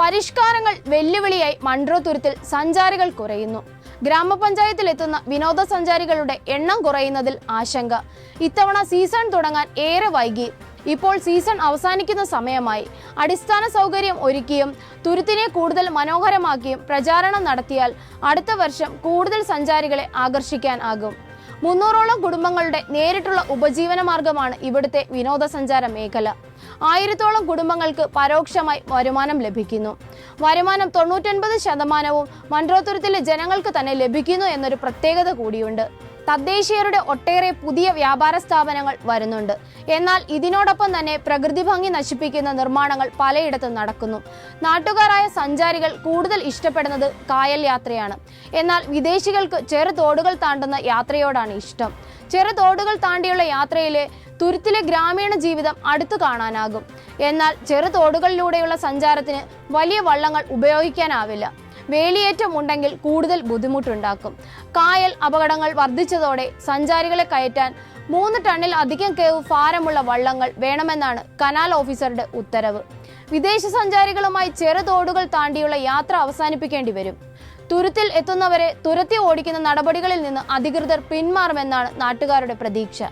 പരിഷ്കാരങ്ങൾ വെല്ലുവിളിയായി മൺട്രോ തുരുത്തിൽ സഞ്ചാരികൾ കുറയുന്നു. ഗ്രാമപഞ്ചായത്തിലെത്തുന്ന വിനോദസഞ്ചാരികളുടെ എണ്ണം കുറയുന്നതിൽ ആശങ്ക. ഇത്തവണ സീസൺ തുടങ്ങാൻ ഏറെ വൈകി. ഇപ്പോൾ സീസൺ അവസാനിക്കുന്ന സമയമായി. അടിസ്ഥാന സൗകര്യം ഒരുക്കിയും തുരുത്തിനെ കൂടുതൽ മനോഹരമാക്കിയും പ്രചാരണം നടത്തിയാൽ അടുത്ത വർഷം കൂടുതൽ സഞ്ചാരികളെ ആകർഷിക്കാനാകും മുന്നൂറോളം കുടുംബങ്ങളുടെ നേരിട്ടുള്ള ഉപജീവന മാർഗമാണ് ഇവിടുത്തെ വിനോദസഞ്ചാര മേഖല. ആയിരത്തോളം കുടുംബങ്ങൾക്ക് പരോക്ഷമായി വരുമാനം ലഭിക്കുന്നു. വരുമാനം തൊണ്ണൂറ്റൊൻപത് ശതമാനവും മൺട്രോത്തുരത്തിലെ ജനങ്ങൾക്ക് തന്നെ ലഭിക്കുന്നു എന്നൊരു പ്രത്യേകത കൂടിയുണ്ട്. തദ്ദേശീയരുടെ ഒട്ടേറെ പുതിയ വ്യാപാര സ്ഥാപനങ്ങൾ വരുന്നുണ്ട്. എന്നാൽ ഇതിനോടൊപ്പം തന്നെ പ്രകൃതി ഭംഗി നശിപ്പിക്കുന്ന നിർമ്മാണങ്ങൾ പലയിടത്തും നടക്കുന്നു. നാട്ടുകാരായ സഞ്ചാരികൾ കൂടുതൽ ഇഷ്ടപ്പെടുന്നത് കായൽ യാത്രയാണ്. എന്നാൽ വിദേശികൾക്ക് ചെറു തോടുകൾ താണ്ടുന്ന യാത്രയോടാണ് ഇഷ്ടം. ചെറു തോടുകൾ താണ്ടിയുള്ള യാത്രയിലെ തുരുത്തിലെ ഗ്രാമീണ ജീവിതം അടുത്തു കാണാനാകും. എന്നാൽ ചെറു തോടുകളിലൂടെയുള്ള സഞ്ചാരത്തിന് വലിയ വള്ളങ്ങൾ ഉപയോഗിക്കാനാവില്ല. വേലിയേറ്റം ഉണ്ടെങ്കിൽ കൂടുതൽ ബുദ്ധിമുട്ടുണ്ടാക്കും. കായൽ അപകടങ്ങൾ വർദ്ധിച്ചതോടെ സഞ്ചാരികളെ കയറ്റാൻ മൂന്ന് ടണ്ണിൽ അധികം കേവ് ഭാരമുള്ള വള്ളങ്ങൾ വേണമെന്നാണ് കനാൽ ഓഫീസറുടെ ഉത്തരവ്. വിദേശ സഞ്ചാരികളുമായി ചെറുതോടുകൾ താണ്ടിയുള്ള യാത്ര അവസാനിപ്പിക്കേണ്ടി വരും. തുരുത്തിൽ എത്തുന്നവരെ തുരത്തി ഓടിക്കുന്ന നടപടികളിൽ നിന്ന് അധികൃതർ പിന്മാറുമെന്നാണ് നാട്ടുകാരുടെ പ്രതീക്ഷ.